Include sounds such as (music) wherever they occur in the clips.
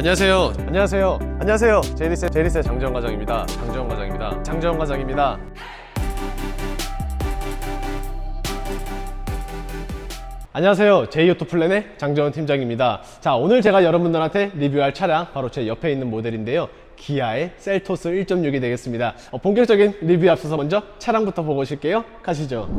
안녕하세요. 안녕하세요. 안녕하세요. 제리세 제리세 장재원 과장입니다. 장재원 과장입니다. 장재원 과장입니다. 안녕하세요. 제이오토 플랜의 장재원 팀장입니다. 자, 오늘 제가 여러분들한테 리뷰할 차량 바로 제 옆에 있는 모델인데요. 기아의 셀토스 1.6이 되겠습니다. 어, 본격적인 리뷰에 앞서서 먼저 차량부터 보고 오실게요. 가시죠.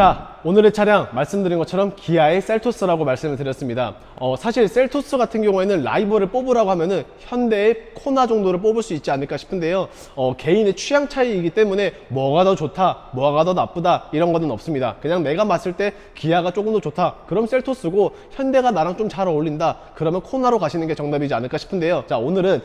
자, 오늘의 차량 말씀드린 것처럼 기아의 셀토스라고 말씀을 드렸습니다. 어, 사실 셀토스 같은 경우에는 라이벌을 뽑으라고 하면은 현대의 코나 정도를 뽑을 수 있지 않을까 싶은데요. 어, 개인의 취향 차이이기 때문에 뭐가 더 좋다, 뭐가 더 나쁘다 이런 거는 없습니다. 그냥 내가 봤을 때 기아가 조금 더 좋다. 그럼 셀토스고 현대가 나랑 좀 잘 어울린다. 그러면 코나로 가시는 게 정답이지 않을까 싶은데요. 자, 오늘은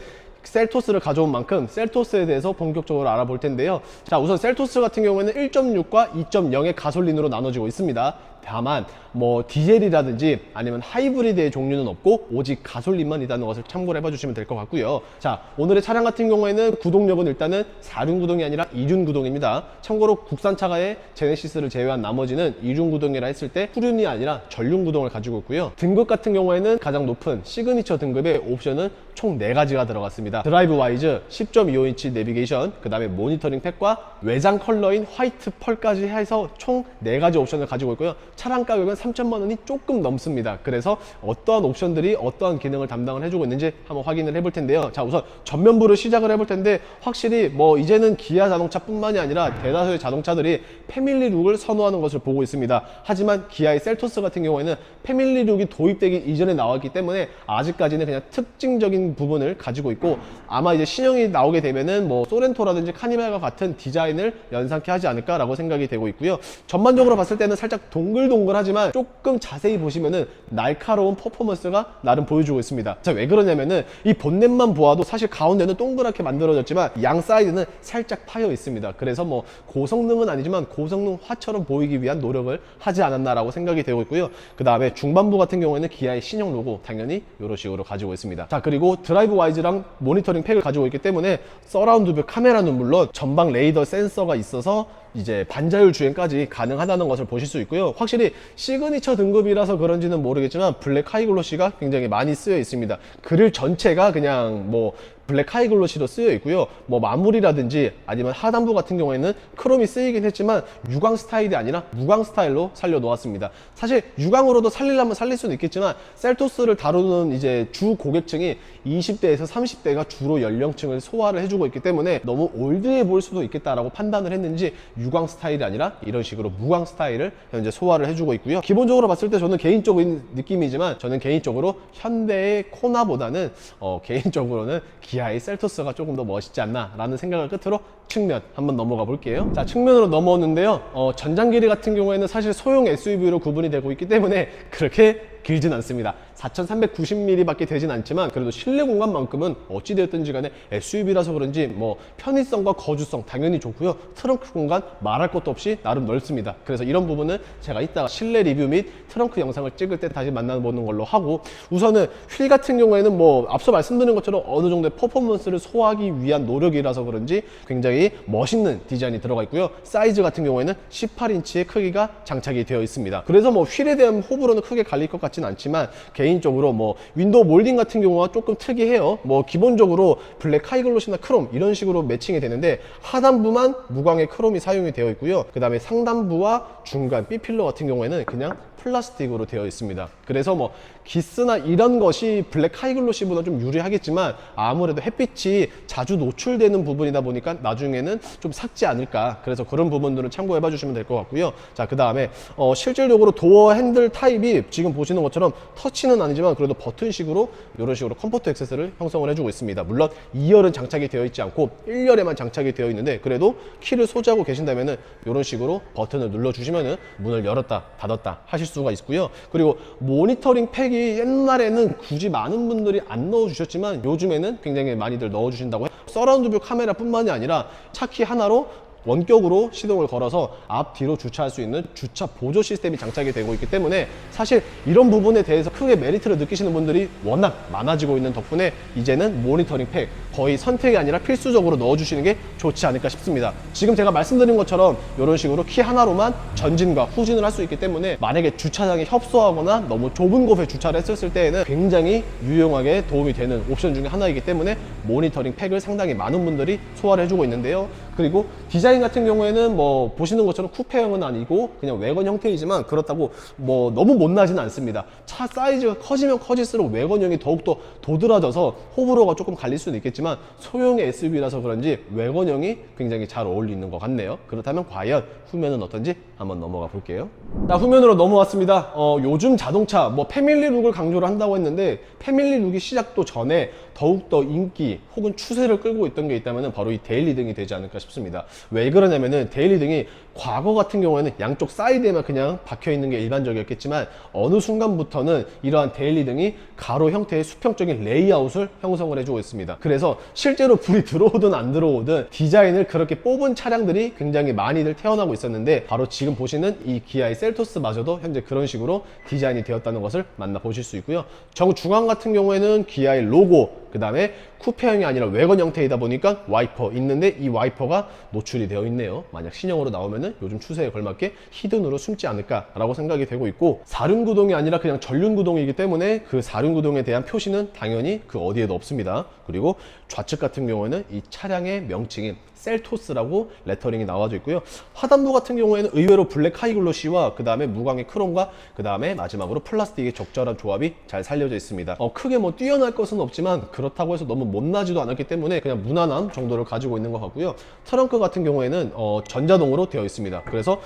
셀토스를 가져온 만큼 셀토스에 대해서 본격적으로 알아볼 텐데요. 자, 우선 셀토스 같은 경우에는 1.6과 2.0의 가솔린으로 나눠지고 있습니다. 다만 뭐 디젤이라든지 아니면 하이브리드의 종류는 없고 오직 가솔린만 있다는 것을 참고를 해봐 주시면 될 것 같고요. 자, 오늘의 차량 같은 경우에는 구동력은 일단은 4륜 구동이 아니라 2륜 구동입니다. 참고로 국산 차가의 제네시스를 제외한 나머지는 2륜 구동이라 했을 때 후륜이 아니라 전륜 구동을 가지고 있고요. 등급 같은 경우에는 가장 높은 시그니처 등급의 옵션은 총 4가지가 들어갔습니다. 드라이브 와이즈 10.25인치 내비게이션, 그 다음에 모니터링 팩과 외장 컬러인 화이트 펄까지 해서 총 4가지 옵션을 가지고 있고요. 차량 가격은 3천만 원이 조금 넘습니다. 그래서 어떠한 옵션들이 어떠한 기능을 담당을 해주고 있는지 한번 확인을 해볼 텐데요. 자, 우선 전면부를 시작을 해볼 텐데 확실히 뭐 이제는 기아 자동차뿐만이 아니라 대다수의 자동차들이 패밀리 룩을 선호하는 것을 보고 있습니다. 하지만 기아의 셀토스 같은 경우에는 패밀리 룩이 도입되기 이전에 나왔기 때문에 아직까지는 그냥 특징적인 부분을 가지고 있고 아마 이제 신형이 나오게 되면은 뭐 소렌토라든지 카니발과 같은 디자인을 연상케 하지 않을까라고 생각이 되고 있고요. 전반적으로 봤을 때는 살짝 동글 동글하지만 조금 자세히 보시면은 날카로운 퍼포먼스가 나름 보여주고 있습니다. 자, 왜 그러냐면은 이 본넷만 보아도 사실 가운데는 동그랗게 만들어졌지만 양 사이드는 살짝 파여 있습니다. 그래서 뭐 고성능은 아니지만 고성능 화처럼 보이기 위한 노력을 하지 않았나라고 생각이 되고 있고요. 그 다음에 중반부 같은 경우에는 기아의 신형 로고 당연히 이런 식으로 가지고 있습니다. 자, 그리고 드라이브 와이즈랑 모니터링 팩을 가지고 있기 때문에 서라운드 뷰 카메라는 물론 전방 레이더 센서가 있어서 이제 반자율 주행까지 가능하다는 것을 보실 수 있고요. 확실히 시그니처 등급이라서 그런지는 모르겠지만 블랙 하이글로시가 굉장히 많이 쓰여 있습니다. 그릴 전체가 그냥 뭐 블랙 하이글로시로 쓰여 있고요. 뭐 마무리라든지 아니면 하단부 같은 경우에는 크롬이 쓰이긴 했지만 유광 스타일이 아니라 무광 스타일로 살려 놓았습니다. 사실 유광으로도 살리려면 살릴 수는 있겠지만 셀토스를 다루는 이제 주 고객층이 20대에서 30대가 주로 연령층을 소화를 해주고 있기 때문에 너무 올드해 보일 수도 있겠다라고 판단을 했는지 유광 스타일이 아니라 이런 식으로 무광 스타일을 현재 소화를 해주고 있고요. 기본적으로 봤을 때 저는 개인적인 느낌이지만 저는 개인적으로 현대의 코나보다는 어, 개인적으로는 기 아의 셀토스가 조금 더 멋있지 않나라는 생각을 끝으로 측면 한번 넘어가 볼게요. 자 측면으로 넘어오는데요. 어, 전장 길이 같은 경우에는 사실 소형 SUV로 구분이 되고 있기 때문에 (laughs) 그렇게 길진 않습니다. 4,390mm 밖에 되진 않지만 그래도 실내 공간만큼은 어찌되었든지 간에 SUV라서 그런지 뭐 편의성과 거주성 당연히 좋고요. 트렁크 공간 말할 것도 없이 나름 넓습니다. 그래서 이런 부분은 제가 이따가 실내 리뷰 및 트렁크 영상을 찍을 때 다시 만나보는 걸로 하고 우선은 휠 같은 경우에는 뭐 앞서 말씀드린 것처럼 어느 정도의 퍼포먼스를 소화하기 위한 노력이라서 그런지 굉장히 멋있는 디자인이 들어가 있고요. 사이즈 같은 경우에는 18인치의 크기가 장착이 되어 있습니다. 그래서 뭐 휠에 대한 호불호는 크게 갈릴 것 같지는 않지만 개인적으로 뭐 윈도우 몰딩 같은 경우가 조금 특이해요. 뭐 기본적으로 블랙 하이글로시나 크롬 이런 식으로 매칭이 되는데 하단부만 무광의 크롬이 사용이 되어 있고요. 그 다음에 상단부와 중간 B필러 같은 경우에는 그냥 플라스틱으로 되어 있습니다. 그래서 뭐 기스나 이런 것이 블랙 하이글로시보다 좀 유리하겠지만 아무래도 햇빛이 자주 노출되는 부분이다 보니까 나중에는 좀 삭지 않을까. 그래서 그런 부분들은 참고해 봐 주시면 될 것 같고요. 자, 그 다음에 어, 실질적으로 도어 핸들 타입이 지금 보시는 것처럼 터치는 아니지만 그래도 버튼식으로 이런 식으로 컴포트 액세스를 형성을 해주고 있습니다. 물론 2열은 장착이 되어 있지 않고 1열에만 장착이 되어 있는데 그래도 키를 소지하고 계신다면은 이런 식으로 버튼을 눌러 주시면은 문을 열었다 닫았다 하실 수가 있고요. 그리고 모니터링 팩이 옛날에는 굳이 많은 분들이 안 넣어 주셨지만 요즘에는 굉장히 많이들 넣어 주신다고 해요. 서라운드 뷰 카메라뿐만이 아니라 차키 하나로 원격으로 시동을 걸어서 앞 뒤로 주차할 수 있는 주차 보조 시스템이 장착이 되고 있기 때문에 사실 이런 부분에 대해서 크게 메리트를 느끼시는 분들이 워낙 많아지고 있는 덕분에 이제는 모니터링 팩 거의 선택이 아니라 필수적으로 넣어주시는 게 좋지 않을까 싶습니다. 지금 제가 말씀드린 것처럼 이런 식으로 키 하나로만 전진과 후진을 할 수 있기 때문에 만약에 주차장에 협소하거나 너무 좁은 곳에 주차를 했었을 때에는 굉장히 유용하게 도움이 되는 옵션 중에 하나이기 때문에 모니터링 팩을 상당히 많은 분들이 소화를 해주고 있는데요. 그리고 디자인 같은 경우에는 뭐 보시는 것처럼 쿠페형은 아니고 그냥 외건 형태이지만 그렇다고 뭐 너무 못나지는 않습니다. 차 사이즈가 커지면 커질수록 외건형이 더욱더 도드라져서 호불호가 조금 갈릴 수는 있겠지만 소형의 SUV라서 그런지 외건형이 굉장히 잘 어울리는 것 같네요. 그렇다면 과연 후면은 어떤지 한번 넘어가 볼게요. 자, 후면으로 넘어왔습니다. 어, 요즘 자동차 뭐 패밀리 룩을 강조를 한다고 했는데 패밀리 룩이 시작도 전에 더욱더 인기 혹은 추세를 끌고 있던 게 있다면 바로 이 데일리 등이 되지 않을까 싶습니다. 왜 그러냐면은 데일리 등이 과거 같은 경우에는 양쪽 사이드에만 그냥 박혀 있는 게 일반적이었겠지만 어느 순간부터는 이러한 데일리 등이 가로 형태의 수평적인 레이아웃을 형성을 해주고 있습니다. 그래서 실제로 불이 들어오든 안 들어오든 디자인을 그렇게 뽑은 차량들이 굉장히 많이들 태어나고 있었는데 바로 지금 보시는 이 기아의 셀토스마저도 현재 그런 식으로 디자인이 되었다는 것을 만나보실 수 있고요. 정중앙 같은 경우에는 기아의 로고 그 다음에 쿠페형이 아니라 외건 형태이다 보니까 와이퍼 있는데 이 와이퍼가 노출이 되어 있네요. 만약 신형으로 나오면은 요즘 추세에 걸맞게 히든으로 숨지 않을까라고 생각이 되고 있고 사륜 구동이 아니라 그냥 전륜 구동이기 때문에 그 사륜 구동에 대한 표시는 당연히 그 어디에도 없습니다. 그리고 좌측 같은 경우에는 이 차량의 명칭인 셀토스라고 레터링이 나와져 있고요. 하단부 같은 경우에는 의외로 블랙 하이글로시와 그 다음에 무광의 크롬과 그 다음에 마지막으로 플라스틱의 적절한 조합이 잘 살려져 있습니다. 어, 크게 뭐 뛰어날 것은 없지만 그렇다고 해서 너무 못나지도 않았기 때문에 그냥 무난함 정도를 가지고 있는 것 같고요. 트렁크 같은 경우에는 어, 전자동으로 되어 있습니다. 그래서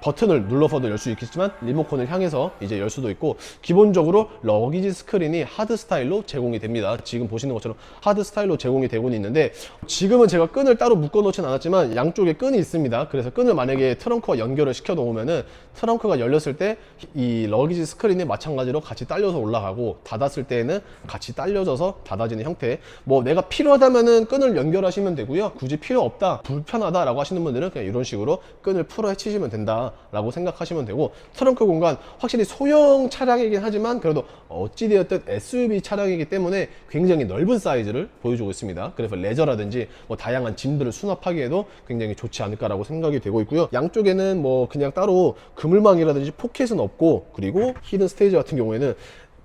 버튼을 눌러서도 열 수 있겠지만 리모컨을 향해서 이제 열 수도 있고 기본적으로 러기지 스크린이 하드 스타일로 제공이 됩니다. 지금 보시는 것처럼 하드 스타일로 제공이 되고는 있는데 지금은 제가 끈을 따로 묶어 놓진 않았지만 양쪽에 끈이 있습니다. 그래서 끈을 만약에 트렁크와 연결을 시켜 놓으면은 트렁크가 열렸을 때 이 러기지 스크린이 마찬가지로 같이 딸려서 올라가고 닫았을 때에는 같이 딸려져서 닫아지는 형태. 뭐 내가 필요하다면은 끈을 연결하시면 되고요. 굳이 필요 없다, 불편하다 라고 하시는 분들은 그냥 이런 식으로 끈을 풀어 헤치시면 된다. 라고 생각하시면 되고 트렁크 공간 확실히 소형 차량이긴 하지만 그래도 어찌되었든 SUV 차량이기 때문에 굉장히 넓은 사이즈를 보여주고 있습니다. 그래서 레저라든지 뭐 다양한 짐들을 수납하기에도 굉장히 좋지 않을까라고 생각이 되고 있고요. 양쪽에는 뭐 그냥 따로 그물망이라든지 포켓은 없고 그리고 히든 스테이지 같은 경우에는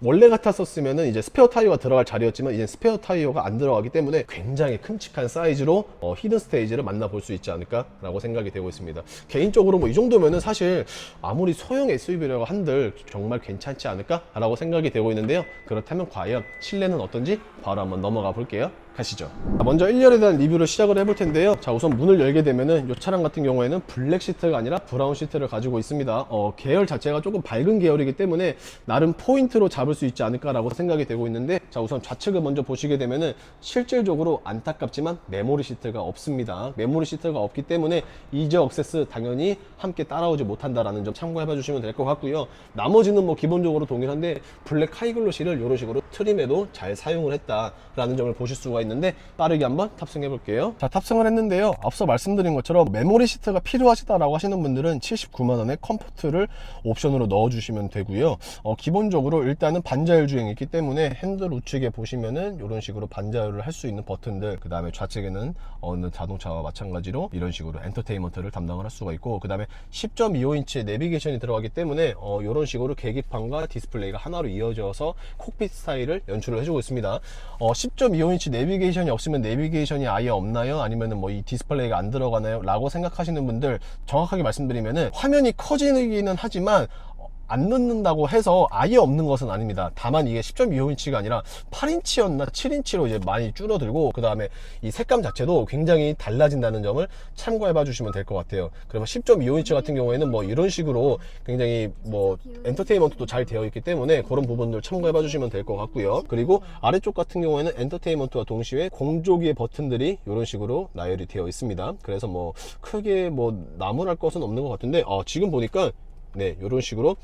원래 같았었으면은 이제 스페어 타이어가 들어갈 자리였지만 이제 스페어 타이어가 안 들어가기 때문에 굉장히 큼직한 사이즈로 어, 히든 스테이지를 만나볼 수 있지 않을까라고 생각이 되고 있습니다. 개인적으로 뭐 이 정도면은 사실 아무리 소형 SUV라고 한들 정말 괜찮지 않을까라고 생각이 되고 있는데요. 그렇다면 과연 실내는 어떤지 바로 한번 넘어가 볼게요. 가시죠. 자, 먼저 1열에 대한 리뷰를 시작을 해볼 텐데요. 자, 우선 문을 열게 되면은 이 차량 같은 경우에는 블랙 시트가 아니라 브라운 시트를 가지고 있습니다. 어, 계열 자체가 조금 밝은 계열이기 때문에 나름 포인트로 잡을 수 있지 않을까 라고 생각이 되고 있는데 자, 우선 좌측을 먼저 보시게 되면은 실질적으로 안타깝지만 메모리 시트가 없습니다. 메모리 시트가 없기 때문에 이저 억세스 당연히 함께 따라오지 못한다라는 점 참고해 봐 주시면 될 것 같고요. 나머지는 뭐 기본적으로 동일한데 블랙 하이글로시를 이런 식으로 트림에도 잘 사용을 했다라는 점을 보실 수가 있는데 빠르게 한번 탑승해 볼게요. 자, 탑승을 했는데요. 앞서 말씀드린 것처럼 메모리 시트가 필요하시다라고 하시는 분들은 79만 원의 컴포트를 옵션으로 넣어 주시면 되고요. 어, 기본적으로 일단은 반자율 주행이 있기 때문에 핸들 우측에 보시면은 이런 식으로 반자율을 할 수 있는 버튼들, 그 다음에 좌측에는 어느 자동차와 마찬가지로 이런 식으로 엔터테인먼트를 담당을 할 수가 있고, 그 다음에 10.25인치의 내비게이션이 들어가기 때문에 어, 이런 식으로 계기판과 디스플레이가 하나로 이어져서 콕핏 스타일을 연출을 해주고 있습니다. 어, 10.25인치 내비게이션 이 없으면 내비게이션이 아예 없나요? 아니면은 뭐 이 디스플레이가 안 들어가나요? 라고 생각하시는 분들 정확하게 말씀드리면은 화면이 커지기는 하지만 안 넣는다고 해서 아예 없는 것은 아닙니다. 다만 이게 10.25인치가 아니라 8인치였나 7인치로 이제 많이 줄어들고 그 다음에 이 색감 자체도 굉장히 달라진다는 점을 참고해 봐 주시면 될 것 같아요. 그래서 10.25인치 같은 경우에는 뭐 이런 식으로 굉장히 뭐 엔터테인먼트도 잘 되어 있기 때문에 그런 부분들 참고해 봐 주시면 될 것 같고요. 그리고 아래쪽 같은 경우에는 엔터테인먼트와 동시에 공조기의 버튼들이 이런 식으로 나열이 되어 있습니다. 그래서 뭐 크게 뭐 나무랄 것은 없는 것 같은데 어, 지금 보니까 네, 이런 식으로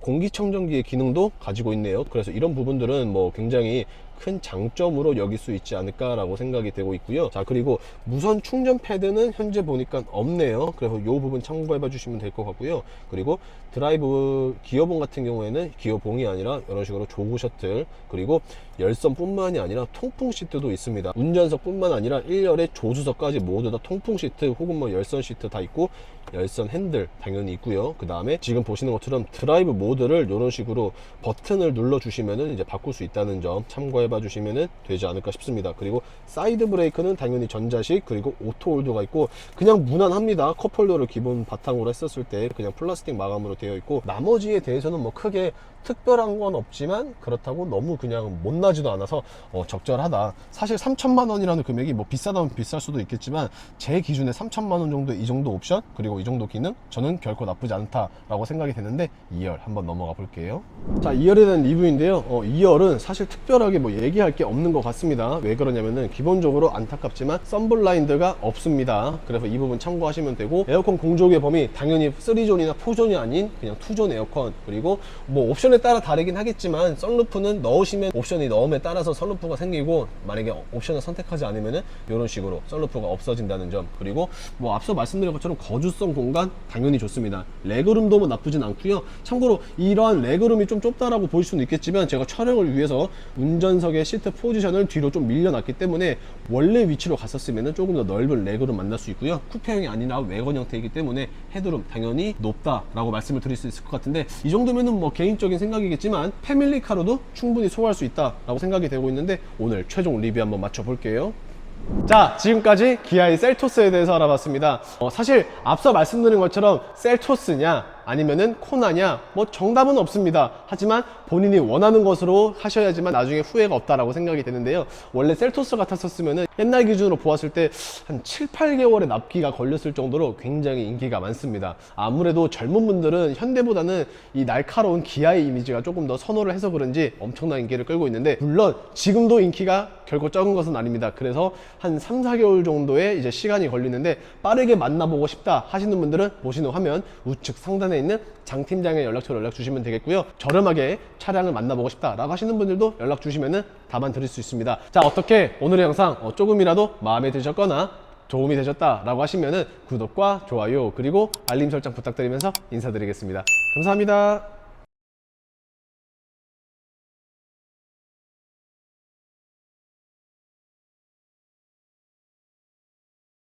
공기청정기의 기능도 가지고 있네요. 그래서 이런 부분들은 뭐 굉장히 큰 장점으로 여길 수 있지 않을까라고 생각이 되고 있고요. 자 그리고 무선 충전 패드는 현재 보니까 없네요. 그래서 이 부분 참고해봐 주시면 될 것 같고요. 그리고 드라이브 기어봉 같은 경우에는 기어봉이 아니라 이런 식으로 조그 셔틀 그리고 열선뿐만이 아니라 통풍 시트도 있습니다. 운전석뿐만 아니라 1열에 조수석까지 모두 다 통풍 시트 혹은 뭐 열선 시트 다 있고 열선 핸들 당연히 있고요. 그 다음에 지금 보시는 것처럼 드라이브 모드를 이런 식으로 버튼을 눌러 주시면은 이제 바꿀 수 있다는 점 참고해 봐 주시면은 되지 않을까 싶습니다. 그리고 사이드 브레이크는 당연히 전자식 그리고 오토 홀더가 있고 그냥 무난합니다. 컵홀더를 기본 바탕으로 했었을 때 그냥 플라스틱 마감으로 되어 있고 나머지에 대해서는 뭐 크게 특별한 건 없지만 그렇다고 너무 그냥 못나지도 않아서 어, 적절하다. 사실 3천만 원이라는 금액이 뭐 비싸다면 비쌀 수도 있겠지만 제 기준에 3천만 원 정도 이 정도 옵션 그리고 이 정도 기능 저는 결코 나쁘지 않다라고 생각이 되는데 2열 한번 넘어가 볼게요. 자 2열에 대한 리뷰인데요. 어, 2열은 사실 특별하게 뭐 얘기할 게 없는 것 같습니다. 왜 그러냐면은 기본적으로 안타깝지만 썬블라인드가 없습니다. 그래서 이 부분 참고하시면 되고 에어컨 공조기의 범위 당연히 3존이나 4존이 아닌 그냥 2존 에어컨 그리고 뭐 옵션 에 따라 다르긴 하겠지만 썬루프는 넣으시면 옵션이 넣음에 따라서 썬루프가 생기고 만약에 옵션을 선택하지 않으면은 이런 식으로 썬루프가 없어진다는 점. 그리고 뭐 앞서 말씀드린 것처럼 거주성 공간 당연히 좋습니다. 레그룸도 뭐 나쁘진 않고요. 참고로 이러한 레그룸이 좀 좁다라고 보일 수는 있겠지만 제가 촬영을 위해서 운전석의 시트 포지션을 뒤로 좀 밀려놨기 때문에 원래 위치로 갔었으면은 조금 더 넓은 레그룸 만날 수 있고요. 쿠페형이 아니라 외건 형태이기 때문에 헤드룸 당연히 높다라고 말씀을 드릴 수 있을 것 같은데 이 정도면은 뭐 개인적인 생각이겠지만 패밀리카로도 충분히 소화할 수 있다라고 생각이 되고 있는데 오늘 최종 리뷰 한번 맞춰볼게요. 자, 지금까지 기아의 셀토스에 대해서 알아봤습니다. 어, 사실 앞서 말씀드린 것처럼 셀토스냐 아니면은 코나냐 뭐 정답은 없습니다. 하지만 본인이 원하는 것으로 하셔야지만 나중에 후회가 없다라고 생각이 되는데요. 원래 셀토스 같았었으면은 옛날 기준으로 보았을 때 한 7, 8개월의 납기가 걸렸을 정도로 굉장히 인기가 많습니다. 아무래도 젊은 분들은 현대보다는 이 날카로운 기아의 이미지가 조금 더 선호를 해서 그런지 엄청난 인기를 끌고 있는데 물론 지금도 인기가 결코 적은 것은 아닙니다. 그래서 한 3, 4개월 정도의 이제 시간이 걸리는데 빠르게 만나보고 싶다 하시는 분들은 보시는 화면 우측 상단에 있는 장 팀장의 연락처로 연락 주시면 되겠고요. 저렴하게 차량을 만나보고 싶다라고 하시는 분들도 연락 주시면은 답안 드릴 수 있습니다. 자, 어떻게 오늘의 영상 어, 조금이라도 마음에 드셨거나 도움이 되셨다라고 하시면은 구독과 좋아요 그리고 알림 설정 부탁드리면서 인사드리겠습니다. 감사합니다.